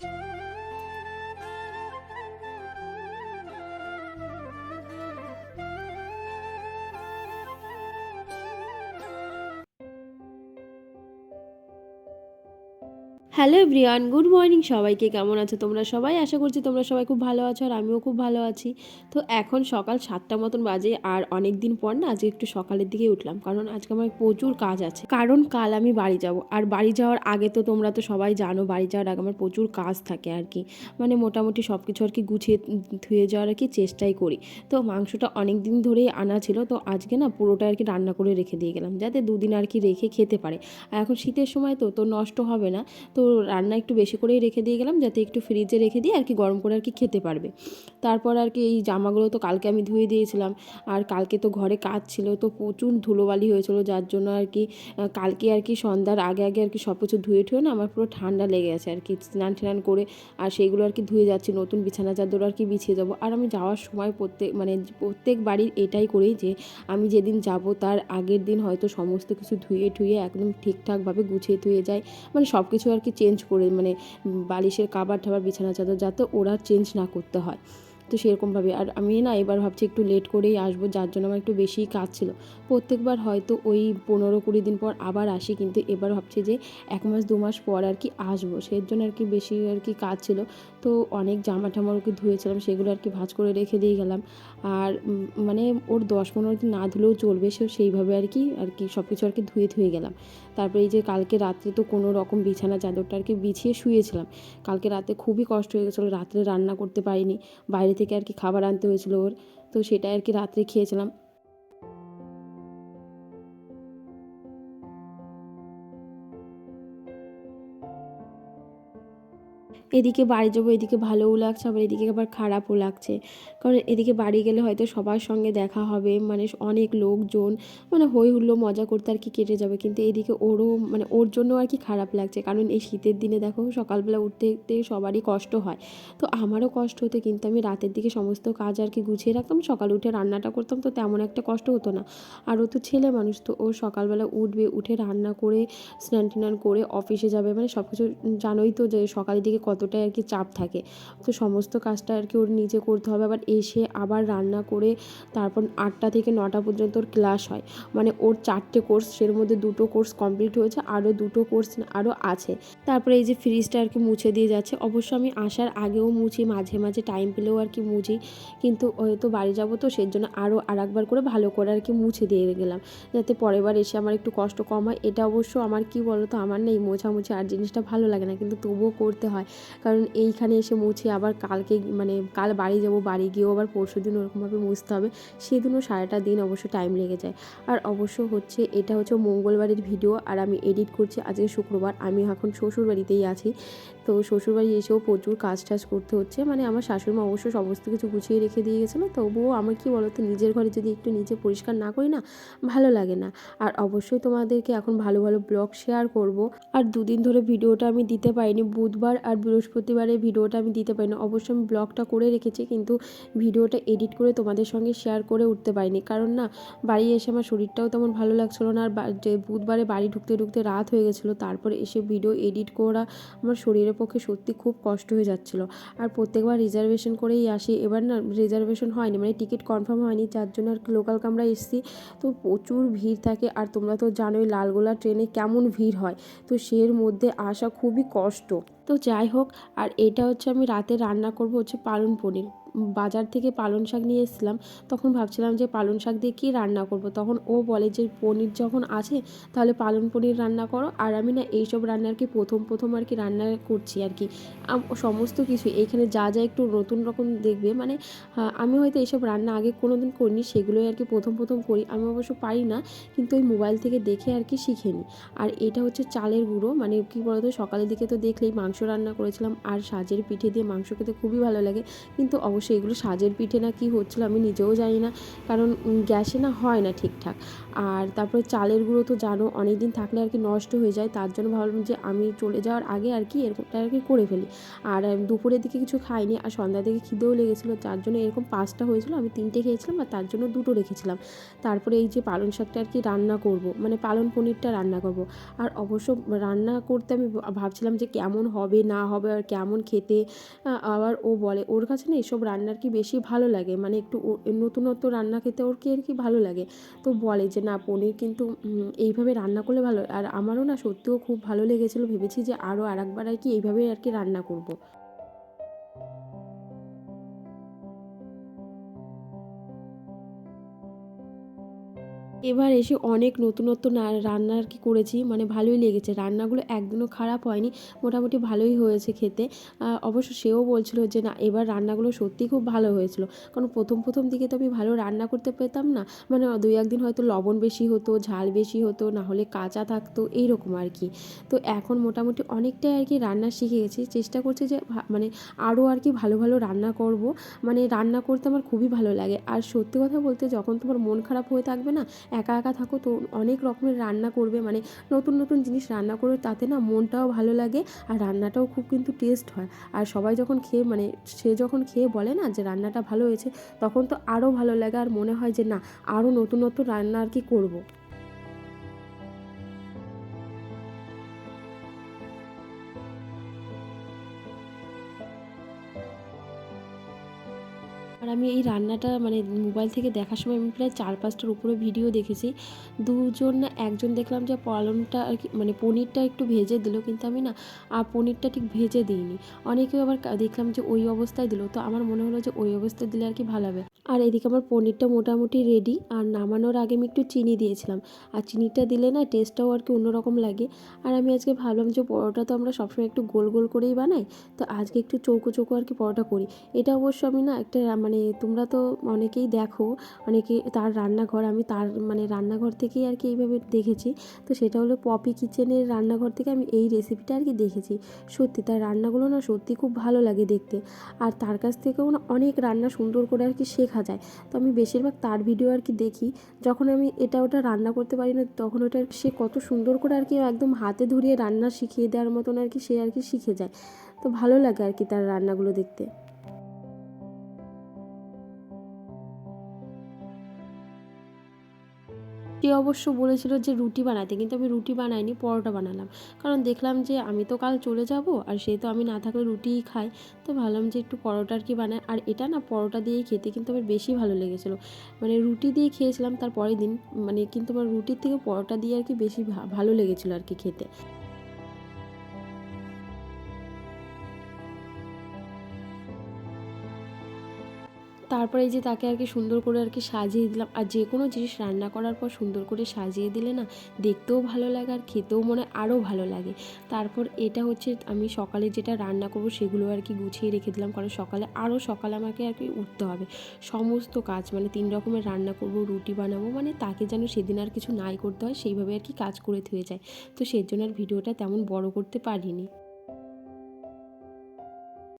Bye. Hello everyone, good morning সবাইকে। কেমন আছো তোমরা সবাই? আশা করছি তোমরা সবাই খুব ভালো আছো আর আমিও খুব ভালো আছি। তো এখন সকাল সাতটা মতন বাজে আর অনেক দিন পর না আজকে একটু সকালের দিকে উঠলাম। কারণ আজকে আমার প্রচুর কাজ আছে। কারণ কাল আমি বাড়ি যাব। আর বাড়ি যাওয়ার আগে তো তোমরা তো সবাই জানো, বাড়ি যাওয়ার আগে আমার প্রচুর কাজ থাকে আর কি। মানে মোটামুটি সব কিছু আর কি গুছিয়ে ধুয়ে যাওয়ার আর কি চেষ্টাই করি। তো মাংসটা অনেক দিন ধরেই আনা ছিল। তো আজকে না পুরোটা আর কি রান্না করে রেখে দিয়ে গেলাম। যাতে দুদিন আর কি রেখে খেতে পারে। আর এখন শীতের সময় তো তো নষ্ট হবে না। তো রান্না একটু বেশি করেই রেখে দিয়ে গেলাম, যাতে একটু ফ্রিজে রেখে দিয়ে আর কি গরম করে আর কি খেতে পারবে। তারপর আর কি এই জামাগুলো তো কালকে আমি ধুয়ে দিয়েছিলাম, আর কালকে তো ঘরে কাজ ছিল, তো প্রচুর ধুলোবালি হয়েছিল, যার জন্য আর কি কালকে আর কি সন্ধ্যার আগে আগে আর কি সব কিছু ধুয়ে ঠুয়ে না আমার পুরো ঠান্ডা লেগে আছে আর কি, স্নান টান করে আর সেইগুলো আর কি ধুয়ে যাচ্ছি, নতুন বিছানা চাদর আর কি বিছিয়ে যাব আর আমি যাওয়ার সময় প্রত্যেক মানে প্রত্যেক বাড়ির এটাই করি যে, আমি যেদিন যাব তার আগের দিন হয়তো সমস্ত কিছু ধুয়ে ঠুয়ে একদম ঠিকঠাকভাবে গুছিয়ে ধুয়ে যায় মানে সব কিছু আর কি চেঞ্জ করে মানে বালিশের কাবার ঠাবার বিছানা চাদর যাতে ওরা চেঞ্জ না করতে হয়। তো সেরকমভাবে, আর আমি না এবার ভাবছি একটু লেট করেই আসব, যার জন্য আমার একটু বেশিই কাজ ছিল। প্রত্যেকবার হয়তো ওই পনেরো কুড়ি দিন পর আবার আসি, কিন্তু এবার ভাবছি যে এক মাস, দু মাস পর আর কি আসব। সেই জন্য আর কি বেশি আর কি কাজ ছিল। তো অনেক জামা টামা আর কি ধুয়েছিলাম, সেগুলো আর কি ভাজ করে রেখে দিয়ে গেলাম। আর মানে ওর দশ পনেরো দিন না ধুলেও চলবে সে সেইভাবে আর কি আর কি সব কিছু আর কি ধুয়ে ধুয়ে গেলাম। তারপরে এই যে কালকে রাত্রে তো কোনো রকম বিছানা চাদরটা আর কি বিছিয়ে শুয়েছিলাম। কালকে রাতে খুবই কষ্ট হয়ে গেছিল, রাত্রে রান্না করতে পারিনি, বাইরে থেকে আর কি খাবার আনতে হয়েছিল ওর। তো সেটা আর কি রাত্রে খেয়েছিলাম। এদিকে বাড়ি যাব, এদিকে ভালোও লাগছে, আবার এদিকে আবার খারাপও লাগছে। কারণ এদিকে বাড়ি গেলে হয়তো সবার সঙ্গে দেখা হবে মানে অনেক লোকজন মানে হই হুল্লো মজা করতে আর কি কেটে যাবে। কিন্তু এদিকে ওরও মানে ওর জন্য আর কি খারাপ লাগছে। কারণ এই শীতের দিনে দেখো, সকালবেলা উঠতে উঠতে সবারই কষ্ট হয়। তো আমারও কষ্ট হতো, কিন্তু আমি রাতের দিকে সমস্ত কাজ আর কি গুছিয়ে রাখতাম। সকালে উঠে রান্নাটা করতাম, তো তেমন একটা কষ্ট হতো না। আর ও তো ছেলে মানুষ, তো ও সকালবেলা উঠবে, উঠে রান্না করে স্নান টান করে অফিসে যাবে। মানে সব কিছু জানোই তো যে সকালের দিকে কতটাই আর কি চাপ থাকে। তো সমস্ত কাজটা আর কি ওর নিজে করতে হবে। আবার এসে আবার রান্না করে তারপর আটটা থেকে নটা পর্যন্ত ওর ক্লাস হয়। মানে ওর চারটে কোর্স সের মধ্যে দুটো কোর্স কমপ্লিট হয়েছে, আরও দুটো কোর্স আরও আছে। তারপরে এই যে ফ্রিজটা আর কি মুছে দিয়ে যাচ্ছে, অবশ্য আমি আসার আগেও মুছি, মাঝে মাঝে টাইম পেলেও আর কি মুছি। কিন্তু হয়তো বাড়ি যাব তো সেই জন্য আরও আর একবার করে ভালো করে আর কি মুছে দিয়ে গেলাম। যাতে পরের বার এসে আমার একটু কষ্ট কম হয়। এটা অবশ্য আমার, কি বলো তো আমার নেই মোছামুছি আর জিনিসটা ভালো লাগে না। কিন্তু তবুও করতে হয়। কারণ এইখানে এসে মুছে আবার কালকে মানে কাল বাড়ি যাব, বাড়ি গিয়েও আবার পরশু দিন ওরকমভাবে মুছতে হবে। সেদিনও সারাটা দিন অবশ্য টাইম লেগে যায়। আর অবশ্য হচ্ছে এটা হচ্ছে মঙ্গলবারের ভিডিও আর আমি এডিট করছি আজকে শুক্রবার। আমি এখন শ্বশুর বাড়িতেই আছি। তো শ্বশুরবাড়ি এসেও প্রচুর কাজ টাজ করতে হচ্ছে। মানে আমার শাশুড়িমা অবশ্য সমস্ত কিছু গুছিয়ে রেখে দিয়ে গেছিল তবুও আমার কি বলতো, নিজের ঘরে যদি একটু নিজে পরিষ্কার না করি না, ভালো লাগে না। আর অবশ্যই তোমাদেরকে এখন ভালো ভালো ব্লগ শেয়ার করব। আর দুদিন ধরে ভিডিওটা আমি দিতে পারিনি। বুধবার আর বৃহস্পতিবারে ভিডিওটা আমি দিতে পারিনি। অবশ্য আমি ব্লগটা করে রেখেছি, কিন্তু ভিডিওটা এডিট করে তোমাদের সঙ্গে শেয়ার করে উঠতে পারিনি। কারণ না, বাড়ি এসে আমার শরীরটাও তেমন ভালো লাগছিল না, আর যে বুধবারে বাড়ি ঢুকতে ঢুকতে রাত হয়ে গেছিল, তারপরে এসে ভিডিও এডিট করা আমার শরীরের পক্ষে সত্যি খুব কষ্ট হয়ে যাচ্ছিল। আর প্রত্যেকবার রিজার্ভেশন করেই আসি। এবার না, রিজার্ভেশন হয়নি মানে টিকিট কনফার্ম হয়নি, যার জন্য আর লোকাল কামরা এসেছি। তো প্রচুর ভিড় থাকে, আর তোমরা তো জানোই, লালগোলা ট্রেনে কেমন ভিড় হয়। তো সের মধ্যে আসা খুবই কষ্ট। তো যাই হোক আর এটা হচ্ছে আমি রাতে রান্না করব হচ্ছে পালন পনির। বাজার থেকে পালন শাক নিয়ে এসেছিলাম, তখন ভাবছিলাম যে পালন শাক দিয়ে কী রান্না করব? তখন ও বলে যে পনির যখন আছে, তাহলে পালন পনির রান্না করো। আর আমি না এইসব রান্না আর কি প্রথম প্রথম আর কি রান্না করছি আর কি। সমস্ত কিছু এইখানে যা যা একটু নতুন রকম দেখবে মানে আমি হয়তো এইসব রান্না আগে কোনো দিন করিনি, সেগুলোই আর কি প্রথম প্রথম করি। আমি অবশ্য পারি না, কিন্তু ওই মোবাইল থেকে দেখে আর কি শিখে নিই। আর এটা হচ্ছে চালের গুঁড়ো মানে কি বলতো, সকালের দিকে তো দেখলেই মাংস রান্না করেছিলাম, আর সাজের পিঠে দিয়ে মাংস খেতে খুবই ভালো লাগে। কিন্তু অবশ্যই এগুলো সাজের পিঠে না কি হচ্ছিল আমি নিজেও জানি না, কারণ গ্যাসে না হয় না ঠিকঠাক। আর তারপরে চালের গুঁড়ো তো জানো অনেক দিন থাকলে আর কি নষ্ট হয়ে যায়, তার জন্য ভাবলাম যে আমি চলে যাওয়ার আগে আর কি এরকমটা আর কি করে ফেলি। আর দুপুরের দিকে কিছু খাইনি, আর সন্ধ্যার দিকে খিদেও লেগেছিলো, তার জন্য এরকম পাঁচটা হয়েছিল, আমি তিনটে খেয়েছিলাম, আর তার জন্য দুটো রেখেছিলাম। তারপরে এই যে পালং শাকটা আর কি রান্না করব মানে পালন পনিরটা রান্না করব। আর অবশ্য রান্না করতে আমি ভাবছিলাম যে কেমন হবে, না হবে, আর কেমন খেতে আবার ও বলে, ওর কাছে না এসব রান্নার কি বেশি ভালো লাগে? মানে একটু নতুনত্ব রান্না খেতে ওর কি আর কি ভালো লাগে? তো বলে যে, না, পনির কিন্তু এইভাবে রান্না করলে ভালো আর আমারও না সত্যিও খুব ভালো লেগেছিলো, ভেবেছি যে আরও আর একবার আর কি এইভাবেই আর কি রান্না করব। এবার এসে অনেক নতুনত্ব না, রান্না আর কি করেছি মানে ভালোই লেগেছে। রান্নাগুলো একদিনও খারাপ হয়নি, মোটামুটি ভালোই হয়েছে খেতে। অবশ্য সেও বলছিল যে, না, এবার রান্নাগুলো সত্যিই খুব ভালো হয়েছিল। কারণ প্রথম প্রথম দিকে তো আমি ভালো রান্না করতে পেতাম না। মানে দুই একদিন হয়তো লবণ বেশি হতো, ঝাল বেশি হতো, না হলে কাঁচা থাকতো, এইরকম আর কি। তো এখন মোটামুটি অনেকটাই আর কি রান্না শিখে গেছি। চেষ্টা করছি যে মানে আরও আর কি ভালো ভালো রান্না করব। মানে রান্না করতে আমার খুবই ভালো লাগে। আর সত্যি কথা বলতে যখন তোমার মন খারাপ হয়ে থাকবে না একা একা থাকো তো অনেক রকমের রান্না করবে। মানে নতুন নতুন জিনিস রান্না করবে, তাতে না মনটাও ভালো লাগে আর রান্নাটাও খুব কিন্তু টেস্ট হয়। আর সবাই যখন খেয়ে মানে সে যখন খেয়ে বলে না যে রান্নাটা ভালো হয়েছে, তখন তো আরও ভালো লাগে আর মনে হয় যে না আরও নতুন নতুন রান্না আর কি করব। আর আমি এই রান্নাটা মানে মোবাইল থেকে দেখার সময় আমি প্রায় চার পাঁচটার উপরে ভিডিও দেখেছি। দুজন না একজন দেখলাম যে পালনটা আর কি মানে পনিরটা একটু ভেজে দিল কিন্তু আমি না আর পনিরটা ঠিক ভেজে দিইনি। অনেকেও আবার দেখলাম যে ওই অবস্থায় দিল। তো আমার মনে হলো যে ওই অবস্থায় দিলে আর কি ভালো হবে। আর এদিকে আমার পনিরটা মোটামুটি রেডি আর নামানোর আগে আমি একটু চিনি দিয়েছিলাম। আর চিনিটা দিলে না টেস্টটাও আর কি অন্যরকম লাগে। আর আমি আজকে ভাবলাম যে পরোটা তো আমরা সবসময় একটু গোল গোল করেই বানাই, তো আজকে একটু চৌকো চৌকো আর কি পরোটা করি। এটা অবশ্য আমি না একটা মানে তোমরা তো অনেকেই দেখো, অনেকে তার রান্নাঘর, আমি তার মানে রান্নাঘর থেকেই আর কি এইভাবে দেখেছি। তো সেটা হলো পপি কিচেনের রান্নাঘর থেকে আমি এই রেসিপিটা আর কি দেখেছি। সত্যি তার রান্নাগুলো না সত্যি খুব ভালো লাগে দেখতে। আর তার কাছ থেকেও না অনেক রান্না সুন্দর করে আর কি শেখা যায়। তো আমি বেশিরভাগ তার ভিডিও আর কি দেখি। যখন আমি এটা ওটা রান্না করতে পারি না, তখন ওটা সে কত সুন্দর করে আর কি একদম হাতে ধরিয়ে রান্না শিখিয়ে দেওয়ার মতন আর কি সে আর কি শিখে যায়। তো ভালো লাগে আর কি তার রান্নাগুলো দেখতে। সে অবশ্য বলেছিল যে রুটি বানাতে কিন্তু আমি রুটি বানাইনি, পরোটা বানালাম। কারণ দেখলাম যে আমি তো কাল চলে যাব আর সে তো আমি না থাকলে রুটিই খাই। তো ভাবলাম যে একটু পরোটা আর কি বানায় আর এটা না পরোটা দিয়েই খেতে কিন্তু আমার বেশি ভালো লেগেছিলো। মানে রুটি দিয়ে খেয়েছিলাম তার পরের দিন মানে কিন্তু আমার রুটির থেকে পরোটা দিয়ে আর কি বেশি ভালো লেগেছিলো আর কি খেতে। তারপরে এই যে তাকে আর কি সুন্দর করে আর কি সাজিয়ে দিলাম। আর যে কোনো জিনিস রান্না করার পর সুন্দর করে সাজিয়ে দিলে না, দেখতেও ভালো লাগে আর খেতেও মনে আরও ভালো লাগে। তারপর এটা হচ্ছে আমি সকালে যেটা রান্না করব সেগুলো আর কি গুছিয়ে রেখে দিলাম। কারণ সকালে আরও সকালে আমাকে আর কি উঠতে হবে। সমস্ত কাজ মানে তিন রকমের রান্না করব, রুটি বানাবো মানে তাকে যেন সেদিন আর কিছু নাই করতে হয়, সেইভাবে আর কি কাজ করে থুয়ে যায়। তো সেই জন্য আর ভিডিওটা তেমন বড় করতে পারিনি।